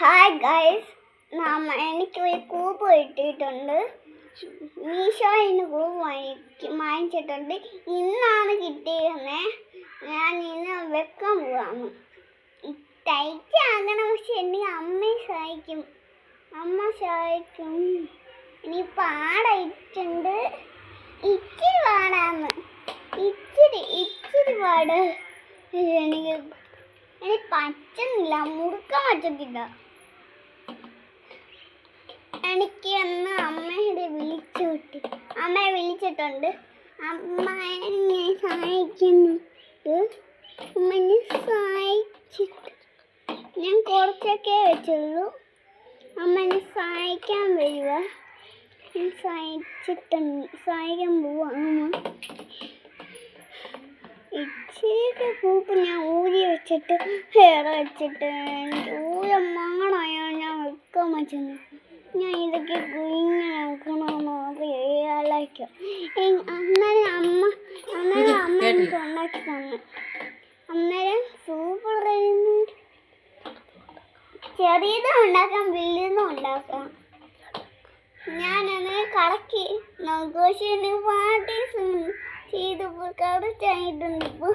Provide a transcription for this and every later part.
Hi guys എനിക്ക് ഒരു കൂപ്പ് കിട്ടിയിട്ടുണ്ട്. മീഷോയിന് കൂപ്പ് വാങ്ങി വാങ്ങിച്ചിട്ടുണ്ട്. ഇന്നാണ് കിട്ടിയിരുന്നേ. ഞാൻ ഇന്ന് വെക്കാൻ പോവാണ്. ടൈറ്റ് ആകണം പക്ഷെ എനിക്ക് അമ്മയെ സഹായിക്കും. അമ്മ സഹായിക്കും. ഇനി പാടായിട്ടുണ്ട് ഇച്ചിരി പാടാന്ന് ഇച്ചിരി ഇച്ചിരി പാട്. എനിക്ക് എനിക്ക് പറ്റുന്നില്ല മുറുക്കാൻ പറ്റത്തില്ല എനിക്ക് അന്ന് അമ്മയുടെ വിളിച്ചു കിട്ടി. അമ്മയെ വിളിച്ചിട്ടുണ്ട്. അമ്മ എന്നെ സഹായിക്കുന്നുണ്ട് അമ്മനെ സഹായിച്ചിട്ട് ഞാൻ കുറച്ചൊക്കെ വെച്ചുള്ളൂ അമ്മനെ സഹായിക്കാൻ വരിക. ഞാൻ സഹായിച്ചിട്ടുണ്ട്. സഹായിക്കാൻ പോവാം അമ്മ. ഇച്ചിരി പൂപ്പ് ഞാൻ ഊരി വെച്ചിട്ട് ഹെയർ വെച്ചിട്ട് എനിക്ക് മാണായ ഞാൻ വെക്കാൻ പറ്റുന്നു ഞാൻ ഇതൊക്കെ കുഞ്ഞാക്കണമെന്ന് ആലോചിക്കും അന്നേരം അമ്മ അന്നേരം അമ്മ എനിക്ക് ഉണ്ടാക്കി തന്നു. അന്നേരം സൂപ്പർ ചെറിയതും ഉണ്ടാക്കാം വലിയതും ഉണ്ടാക്കാം. ഞാനത് കറക്കി നെഗോഷിയേറ്റ് പാട്ടി ചെയ്തപ്പോൾ കറക്റ്റായിട്ടുണ്ട് ഇപ്പോൾ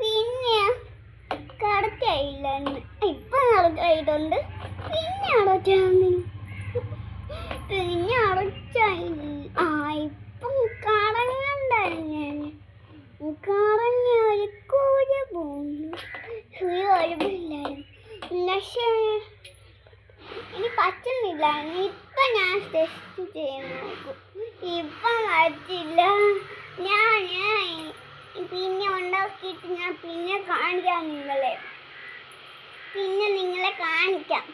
പിന്നെ കറക്റ്റായില്ല ഇപ്പം കറക്റ്റായിട്ടുണ്ട് പിന്നെ അടച്ചാണ് പിന്നെ അടച്ചായില്ല ആ ഇപ്പം കറങ്ങണ്ടായിരുന്നു കറങ്ങ ഒരു കൂര പോകുന്നു ഒരു കുഴപ്പമില്ലായിരുന്നു പക്ഷേ ഇനി പറ്റുന്നില്ല. ഇപ്പൊ ഞാൻ ടെസ്റ്റ് ചെയ്യാൻ നോക്കും. ഇപ്പൊ പറ്റില്ല. ഞാൻ പിന്നെ ഉണ്ടാക്കിയിട്ട് ഞാൻ പിന്നെ കാണിക്കാം നിങ്ങളെ. പിന്നെ നിങ്ങളെ കാണിക്കാം.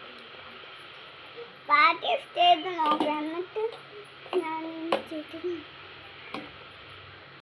പാ സ്റ്റേജ് നോക്കാം. എന്നിട്ട്